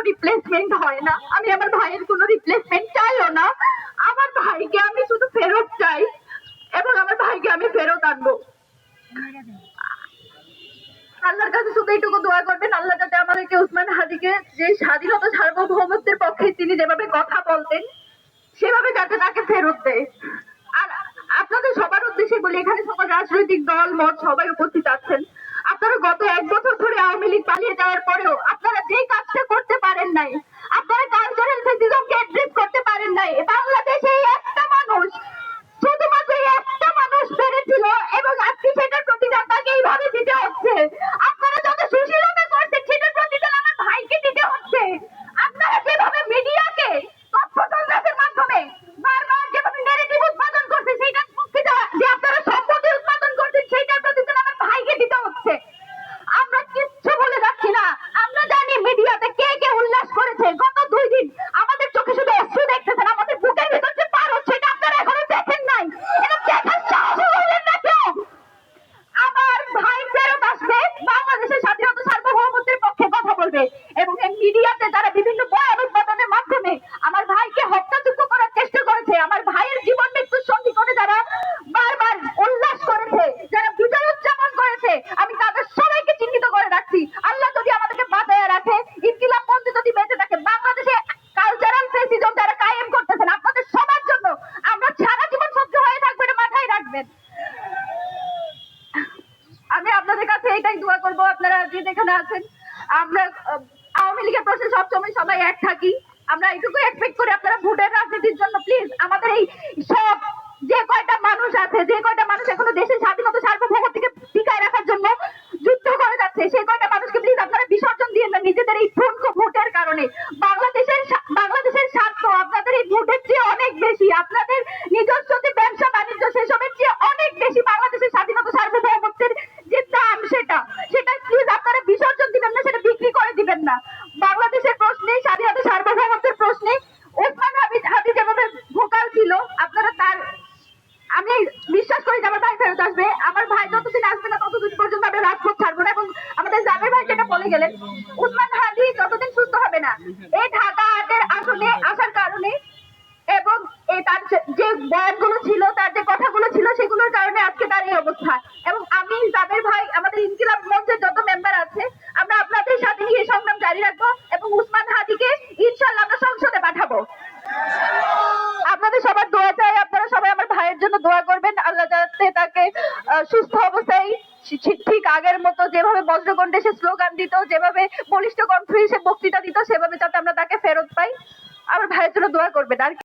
কোনো রিপ্লেসমেন্ট হয় না। আমি আমার ভাইয়ের কোনো রিপ্লেসমেন্ট চাইও না। আমার ভাইকে আমি শুধু ফেরত চাই এবং আমার ভাইকে আমি ফেরত আনব। আল্লাহর কাছে শুধু এইটুকু দোয়া করবেন। আল্লাহ যাতে আমাদেরকে উসমান হাদিকে যে স্বাধীনতা সার্বভৌমত্বের পক্ষে তিনি যেভাবে কথা বলতেন, সেভাবে যাতে তাকে ফেরত দেয়। আর আপনাদের সবার উদ্দেশ্যে বলি, এখানে সকল রাজনৈতিক দল, মত সবাই উপস্থিত আছেন। আপনারা গত এক বছর ধরে আওয়ামী লীগ পালিয়ে যাওয়ার পরেও মিডিয়াতে তারা বিভিন্ন বয়ান উৎপাদনের মাধ্যমে আমার ভাইকে হত্যাযোগ্য করার চেষ্টা করেছে। আমার ভাইয়ের জীবন মৃত্যুর সন্ধি করে যারা বারবার উল্লাস করেছে, যারা বিজয় উদযাপন করেছে, আমি তাদের সবাইকে চিহ্নিত করে রাখছি। আল্লাহ যদি আমাদেরকে বাঁচায় রাখে, ইনকিলাব মন্ত্রী যদি বেঁচে থাকে, বাংলাদেশে কালচারাল ফেসিজম যারা কায়েম করতেছেন, আপনাদের সবার জন্য আমরা সারা জীবন সহ্য হয়ে থাকবে এটা মাথায় রাখবেন। আমি আপনাদের কাছে এটাই দোয়া করব। আপনারা যে যেখানে আছেন, আমরা আওয়ামী লীগের প্রশ্নে সবসময় সবাই এক থাকি। আমরা এইটুকু এক্সপেক্ট করি আপনারা ভোটের রাজনীতির জন্য প্লিজ আমাদের এই সব যে কয়টা মানুষ আছে, যে কয়টা মানুষ এখনও দেশের স্বাধীনতা সার্বভৌমত্বকে টিকায় রাখার জন্য যুদ্ধ করে যাচ্ছে, সেই কয়টা মানুষকে প্লিজ আপনারা বিসর্জন দিয়ে না নিজেদের এই ঠুনকো ভোটের কারণে। বাংলাদেশের বাংলাদেশের স্বার্থ আপনাদের এই ভোটের চেয়ে অনেক বেশি। আপনাদের নিজস্ব যে ব্যবসা বাণিজ্য সেসবের চেয়ে অনেক বেশি বাংলাদেশের স্বাধীনতা সার্বভৌমত্বের যে দাম সেটা সেটা প্লিজ আপনারা বিসর্জন দিবেন না সেটা বিক্রি করে দিবেন না। বাংলাদেশের প্রশ্নে স্বাধীনতা সার্বভৌমত্বের প্রশ্নে ওসমান হাবিব হাবিব যেভাবে ভোকাল ছিল, আপনারা তার আমি বিশ্বাস করি যে আমার ভাই ফেরত আসবে। আমার ভাই যতদিন আসবে না ততদিন পর্যন্ত আমি রাজপথ ছাড়বো না এবং আমাদের জাবের ভাই যেটা বলে গেলেন? উসমান হাদি যতদিন সুস্থ হবে না, এই ঢাকা আটের আসনে আসার কারণে এবং তার যে- বয়ানগুলো ছিল, তার যে কথাগুলো ছিল, সেগুলোর কারণে আজকে তার এই অবস্থা। এবং আমি জাবের ভাই, আমাদের ইনকিলাব মঞ্চের যত মেম্বার আছে আমরা আপনাদের সাথে নিয়ে সংগ্রাম জারি রাখব এবং উসমান হাদিকে ইনশাল্লাহ আমরা সংসদে পাঠাবো। আপনাদের সবার দোয়া চাই, আপনারা সবাই আমার ভাইয়ের জন্য দোয়া করবেন। আল্লাহ যাতে তাকে সুস্থ অবস্থায় ঠিক- আগের মতো যেভাবে বজ্রকণ্ঠে সে স্লোগান দিত, যেভাবে বলিষ্ঠ কণ্ঠে সে বক্তৃতা দিত, সেভাবে যাতে আমরা তাকে ফেরত পাই। আমার ভাইয়ের জন্য দোয়া করবেন। আর